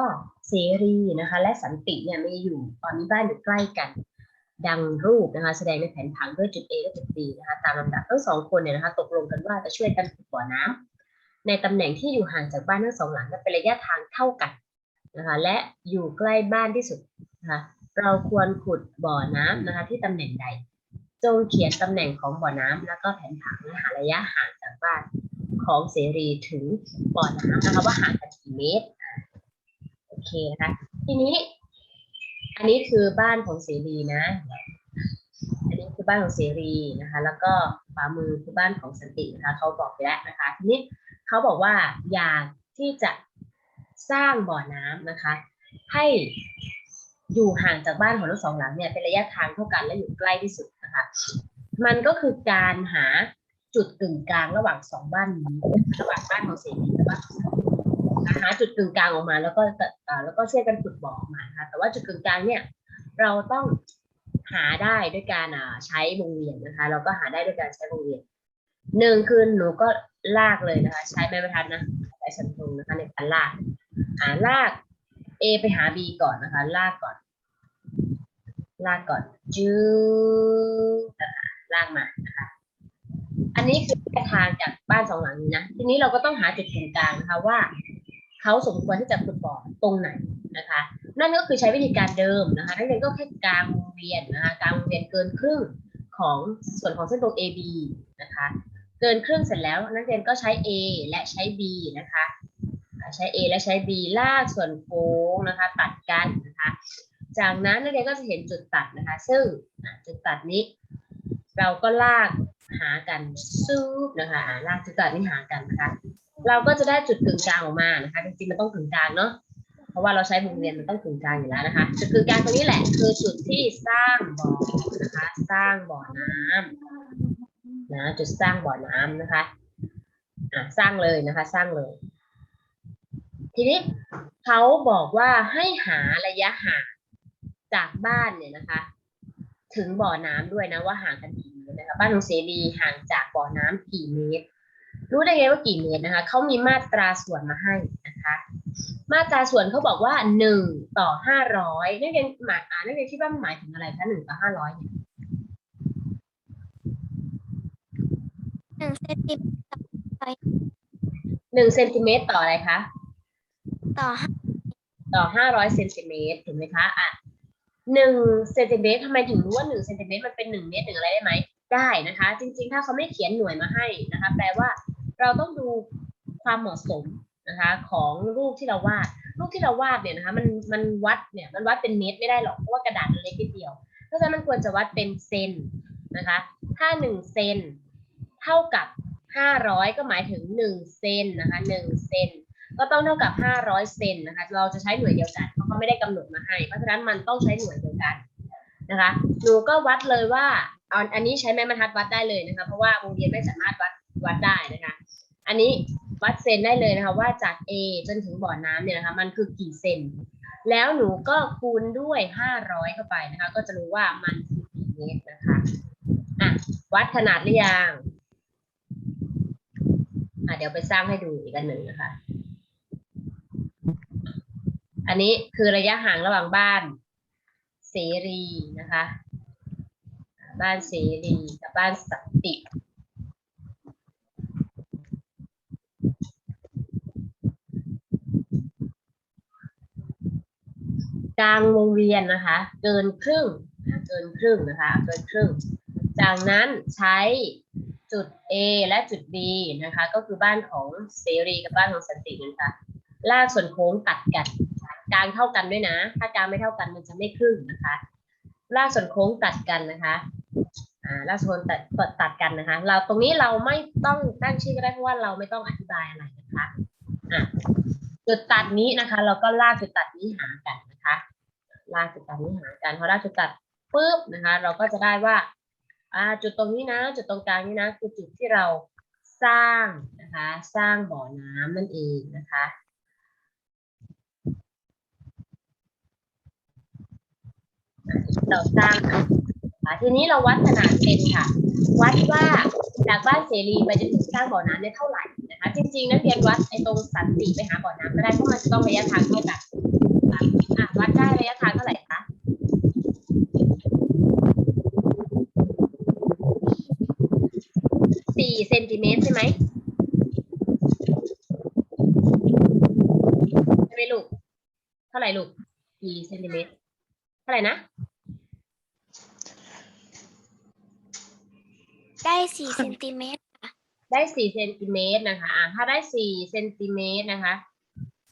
ก็เสรีนะคะ และสันติเนี่ยมีอยู่ตอนนี้บ้านอยู่ใกล้กัน ดังรูปนะคะ แสดงในแผนผังด้วยจุด A และจุด B นะคะ ตามลำดับทั้งสองคนเนี่ยนะคะ ตกลงกันว่าจะช่วยกันขุดบ่อน้ำในตำแหน่งที่อยู่ห่างจากบ้านทั้งสองหลังเป็นระยะทางเท่ากันนะคะและอยู่ใกล้บ้านที่สุดนะคะเราควรขุดบ่อน้ำนะคะ ที่ตำแหน่งใด จงเขียนตำแหน่งของบ่อน้ำแล้วก็แผนผังและหาระยะห่างจากบ้านของเสรีถึงบ่อน้ำนะคะว่าห่างกันกี่เมตร เคนะคะ ทีนี้ อันนี้คือบ้านของเสรีนะ อันนี้คือบ้านของเสรีนะคะ แล้วก็ขวามือคือบ้านของสันตินะคะเขาบอกไปแล้วนะคะ ทีนี้เขาบอกว่าอยากที่จะสร้างบ่อน้ำนะคะ ให้อยู่ห่างจากบ้านของทั้งสองหลังเนี่ยเป็นระยะทางเท่ากันและอยู่ใกล้ที่สุดนะคะ มันก็คือการหาจุดกึ่งกลางระหว่างสองบ้านนี้ระหว่างบ้านของเสรีและบ้านของสันติ จุดกึ่งกลางออกมา แล้วก็แล้วก็ช่วยกันขุดบ่อออกมานะคะแต่ว่าจุดกึ่งกลางเนี่ยเราต้องหาได้ด้วยการใช้วงเวียนนะคะ เราก็หาได้ด้วยการใช้วงเวียนหนึ่งคือหนูก็ลากเลยนะคะ ใช้ไม้บรรทัดนะใช้ชันตรงนะคะในการลากหาลาก A ไปหา B ก่อนนะคะ ลากก่อน ลากก่อนจื้อนะลากมานะคะอันนี้คือทางจากบ้านสองหลังนี้นะทีนี้เราก็ต้องหาจุดกึ่งกลางนะคะว่า เขาสมควรที่จะขุดบ่อตรงไหนนะคะ นั่นก็คือใช้วิธีการเดิมนะคะนักเรียนก็แค่กลางวงเวียนนะคะกลางวงเวียนเกินครึ่งของส่วนของเส้นตรง AB นะคะ เกินครึ่งเสร็จแล้วนักเรียนก็ใช้ A และใช้ B นะคะใช้ A และใช้ B ลากส่วนโค้งนะคะ ตัดกันนะคะ จากนั้นนักเรียนก็จะเห็นจุดตัดนะคะ ซึ่งจุดตัดนี้ เราก็ลากหากันซูบนะคะลากจุดตัดนี้หากันนะคะ เราก็จะได้จุดกึ่งกลางออกมานะคะจริงๆมันต้องกึ่งกลางเนาะเพราะว่าเราใช้วงเวียนมันต้องกึ่งกลางอยู่แล้วนะคะจุดกึ่งกลางตรงนี้แหละคือจุดที่สร้างบ่อนะคะสร้างบ่อน้ำนะจุดสร้างบ่อน้ำนะคะอะสร้างเลยนะคะ สร้างเลย ทีนี้เขาบอกว่าให้หาระยะห่างจากบ้านเนี่ยนะคะ ถึงบ่อน้ำด้วยนะว่าห่างกันกี่เมตรนะคะบ้านของเสรีห่างจากบ่อน้ำกี่เมตร รู้ได้ไงว่ากี่เมตรนะคะเขามีมาตราส่วนมาให้นะคะมาตราส่วนเขาบอกว่าหนึ่งต่อห้าร้อยนักเรียนหมายอ่านักเรียนคิดว่ามันหมายถึงอะไรคะหนึ่งต่อห้าร้อยเนี่ยหนึ่งเซนติเมตรหนึ่งเซนติเมตรต่ออะไรคะต่อห้าต่อห้าร้อยเซนติเมตรถูกไหมคะอะหนึ่งเซนติเมตรทำไมถึงรู้ว่าหนึ่งเซนติเมตรมันเป็นหนึ่งเมตรถึงอะไรได้ไหมได้นะคะ จริงๆ ถ้าเขาไม่เขียนหน่วยมาให้นะคะ แปลว่า เราต้องดูความเหมาะสมนะคะของรูปที่เราวาด รูปที่เราวาดเนี่ยนะคะมันมันวัดเนี่ยมันวัดเป็นเมตรไม่ได้หรอกเพราะว่ากระดาษมันเล็กนิดเดียว เพราะฉะนั้นมันควรจะวัดเป็นเซนนะคะ ถ้าหนึ่งเซนเท่ากับห้าร้อยก็หมายถึงหนึ่งเซนนะคะหนึ่งเซนก็ต้องเท่ากับห้าร้อยเซนนะคะ เราจะใช้หน่วยเดียวกันเพราะเขาไม่ได้กำหนดมาให้ เพราะฉะนั้นมันต้องใช้หน่วยเดียวกันนะคะ หนูก็วัดเลยว่าอาอันนี้ใช้ไม้บรรทัดวัดได้เลยนะคะ เพราะว่าวงเวียนไม่สามารถวัดวัดได้นะคะ อันนี้วัดเซนได้เลยนะคะ ว่าจาก A จนถึงบ่อน้ำเนี่ยนะคะ มันคือกี่เซน แล้วหนูก็คูณด้วยห้าร้อยเข้าไปนะคะ ก็จะรู้ว่ามันคือกี่เมตรนะคะอะวัดขนาดหรือยังอะเดี๋ยวไปสร้างให้ดูอีกอันหนึ่งนะคะ อันนี้คือระยะห่างระหว่างบ้าน เสรีนะคะ บ้านเสรีกับบ้านสติ กลางวงเวียนนะคะ เกินครึ่งเกินครึ่งนะคะ เกินครึ่ง จากนั้นใช้จุด A และจุด B นะคะ ก็คือบ้านของเสรีกับบ้านของสันตินะคะลากส่วนโค้งตัดกันกลางเท่ากันด้วยนะ ถ้ากลางไม่เท่ากันมันจะไม่ครึ่งนะคะลากส่วนโค้งตัดกันนะคะอ่าลากส่วนตัดตัดตัดกันนะคะ เราตรงนี้เราไม่ต้องตั้งชื่อก็ได้เพราะว่าเราไม่ต้องอธิบายอะไรนะคะอะจุดตัดนี้นะคะ เราก็ลากจุดตัดนี้หากัน นะคะลากจุดตัดนี้หากันพอลากจุดตัดปุ๊บนะคะเราก็จะได้ว่าจุดตรงนี้นะ จุดตรงกลางนี้นะคือจุดที่เราสร้างนะคะสร้างบ่อน้ำนั่นเองนะคะเราสร้างค่ะทีนี้เราวัดขนาดเซนค่ะ วัดว่าจากบ้านเสรีไปจนถึงสร้างบ่อน้ำเนี่ยเท่าไหร่นะคะ จริงๆนักเรียนวัดไอ้ตรงสันติไปหาบ่อน้ำก็ได้เพราะมันจะต้องระยะทางเท่ากัน อะวัดได้ระยะทางเท่าไหร่คะสี่เซนติเมตรใช่ไหมใช่ไหมลูก เท่าไหร่ลูกกี่เซนติเมตร เท่าไหร่นะ ได้สี่เซนติเมตรค่ะได้สี่เซนติเมตรนะคะอะถ้าได้สี่เซนติเมตรนะคะ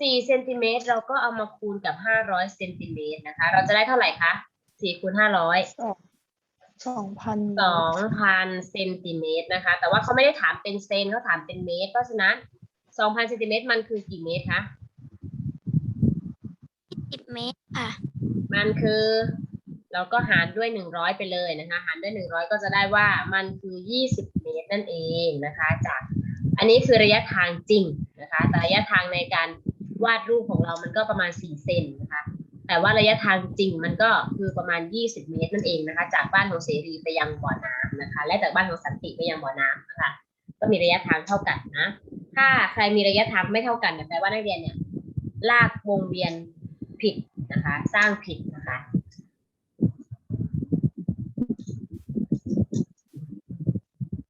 สี่เซนติเมตรเราก็เอามาคูณกับห้าร้อยเซนติเมตรนะคะ เราจะได้เท่าไหร่คะสี่คูณห้าร้อยสองพันสองพันเซนติเมตรนะคะ แต่ว่าเขาไม่ได้ถามเป็นเซนเขาถามเป็นเมตร เพราะฉะนั้นสองพันเซนติเมตรมันคือกี่เมตรคะ สิบเมตรค่ะมันคือ เราก็หารด้วยหนึ่งร้อยไปเลยนะคะ หารด้วยหนึ่งร้อยก็จะได้ว่ามันคือยี่สิบเมตรนั่นเองนะคะ จาก อันนี้คือระยะทางจริงนะคะแต่ระยะทางในการ วาดรูปของเรามันก็ประมาณ 4 เซนนะคะ แต่ว่าระยะทางจริงมันก็คือประมาณ 20 เมตรนั่นเองนะคะ จากบ้านของเสรีไปยังบ่อน้ำนะคะ และจากบ้านของสันติไปยังบ่อน้ำนะคะ ก็มีระยะทางเท่ากันนะ ถ้าใครมีระยะทางไม่เท่ากันเนี่ยแปลว่านักเรียนเนี่ยลากวงเวียนผิดนะคะ สร้างผิด